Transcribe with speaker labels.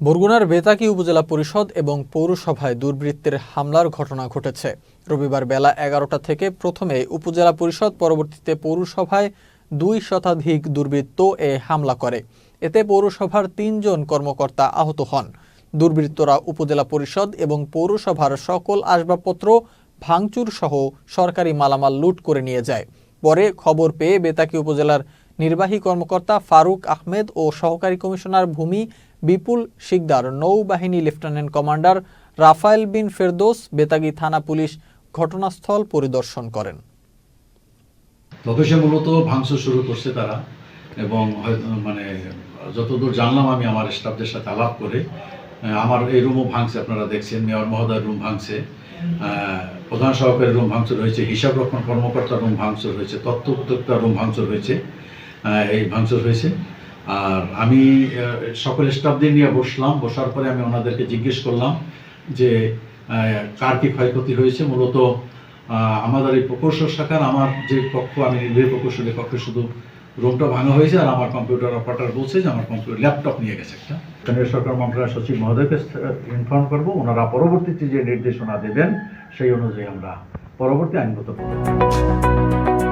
Speaker 1: বরগুনার বেতাকি উপজেলা পরিষদ এবং পৌরসভায় দুর্বৃত্তের হামলার ঘটনা ঘটেছে। রবিবার বেলা এগারোটা থেকে প্রথমে উপজেলা পরিষদ পরবর্তীতে পৌরসভায় দুই শতাধিক দুর্বৃত্ত এ হামলা করে। এতে পৌরসভার তিনজন কর্মকর্তা আহত হন। দুর্বৃত্তরা উপজেলা পরিষদ এবং পৌরসভার সকল আসবাবপত্র ভাঙচুর সহ সরকারি মালামাল লুট করে নিয়ে যায়। পরে খবর পেয়ে বেতাকি উপজেলার নির্বাহী কর্মকর্তা ফারুক আহমেদ ও সহকারী কমিশনার ভূমি বিপুল শিকদার, নৌবাহিনী লেফটেন্যান্ট কমান্ডার রাফায়েল বিন ফেরদৌস, বেতাগী থানা পুলিশ ঘটনাস্থল পরিদর্শন করেন।
Speaker 2: তবে মূলত ভাঙচুর শুরু করছে তারা এবং মানে যতদূর জানলাম আমি আমার স্টাফদের সাথে আলাপ করে আমার এই রুমও ভাঙছে, আপনারা দেখছেন, মেয়র মহোদয়ের রুম ভাঙছে প্রধান সহকারী রুম ভাঙচুর হয়েছে, হিসাব রক্ষণ কর্মকর্তার রুম ভাঙচুর হয়েছে, তথ্য উদ্যোক্তার রুম ভাঙচুর হয়েছে। এই ভাঙচুর হয়েছে। আর আমি সকল স্টাফদের নিয়ে বসলাম। বসার পরে আমি ওনাদেরকে জিজ্ঞেস করলাম যে কার কি ক্ষয়ক্ষতি হয়েছে? মূলত আমাদের এই প্রকৌশল শাখার আমার যে কক্ষ, আমি নির্বাহী প্রকৌশলী কক্ষে শুধু রুমটা ভাঙা হয়েছে আর আমার কম্পিউটার অপারেটর বলছে যে আমার কম্পিউটার, ল্যাপটপ নিয়ে গেছে একটা। কেন্দ্রীয় সরকার মন্ত্রণালয় সচিব মহোদয়কে ইনফর্ম করব। ওনারা পরবর্তীতে যে নির্দেশনা দেবেন, সেই অনুযায়ী আমরা পরবর্তী আইনগত পদক্ষেপ।